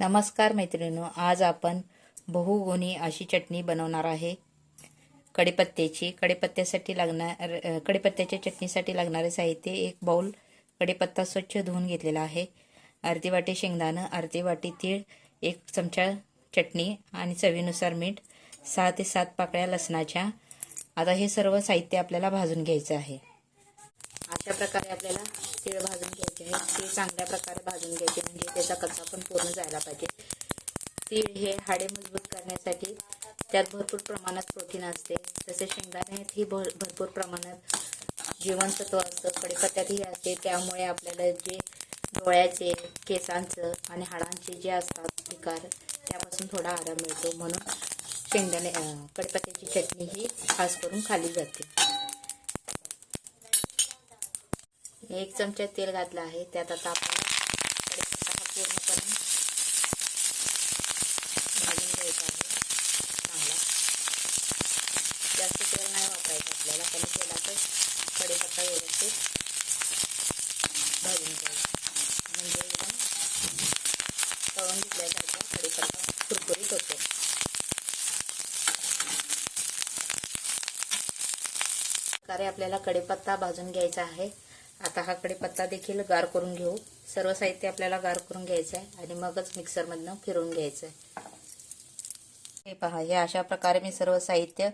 नमस्कार मैत्रिणींनो आज आपण बहुगुणी अशी चटणी बनवणार आहे. कढीपत्त्याची कढीपत्त्यासाठी लागणार कडीपत्त्याच्या कढीपत्त्याच्या चटणीसाठी लागणारे साहित्य एक बाउल कढीपत्ता स्वच्छ धुवून घेतलेला आहे. अर्धी वाटी शेंगदाणं अर्धी वाटी तीळ एक चमचा चटणी आणि चवीनुसार मीठ सहा ते सात पाकळ्या लसणाच्या. आता हे सर्व साहित्य आपल्याला भाजून घ्यायचं आहे. अशा प्रकारे आपल्याला तीळ भाजून घ्यायचे आहे. तीळ चांगल्या प्रकारे भाजून घ्यायचे. त्याचा कच्चा पण पूर्ण जायला पाहिजे. तीळ हे हाडे मजबूत करण्यासाठी त्यात भरपूर प्रमाणात प्रोटीन असते. तसेच शेंगदाण्यात ही भर भरपूर प्रमाणात जीवनसत्व असतं. कडीपत्त्यातही असते. त्यामुळे आपल्याला जे डोळ्याचे केसांचं आणि हाडांचे जे असतात विकार त्यापासून थोडा आराम मिळतो. म्हणून शेंगदाणे अं, चटणी ही खास करून खाली जाते. एक चमचा तेल घातलं आहे. त्यात आता पूर्णपणे भाजून घ्यायचा आहे. चांगला जास्त तेल नाही वापरायचं आपल्याला कमी तेलातच कढीपत्ता व्यवस्थित भाजून घ्यायचा. म्हणजे एकदम तळून घेतल्यासारखा कढीपत्ता कुरकुरीत होतो. प्रकारे आपल्याला कढीपत्ता भाजून घ्यायचा आहे. आता हा कढीपत्ता देखील गार करून घेऊ. सर्व साहित्य आपल्याला गार करून घ्यायचं आहे आणि मगच मिक्सरमधनं फिरवून घ्यायचं आहे. हे पहा हे अशा प्रकारे मी सर्व साहित्य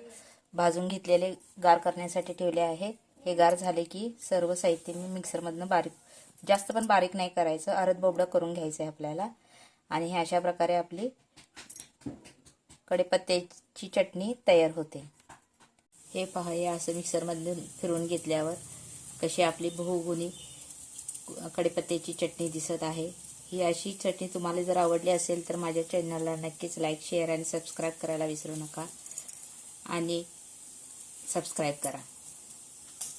भाजून घेतलेले गार करण्यासाठी ठेवले आहे. हे गार झाले की सर्व साहित्य मी मिक्सरमधनं बारीक जास्त पण बारीक नाही करायचं अरद बोबडं करून घ्यायचं आहे आपल्याला. आणि हे अशा प्रकारे आपली कडेपत्त्याची चटणी तयार होते. हे पहा हे असं मिक्सरमधून फिरवून घेतल्यावर कशी आपली बहुगुणी कढीपत्त्याची चटणी दिसत आहे. ही अशी चटणी तुम्हाला जर आवडली असेल तर माझ्या चॅनलला नक्कीच लाईक शेअर आणि सबस्क्राईब करायला विसरू नका. आणि सबस्क्राईब करा.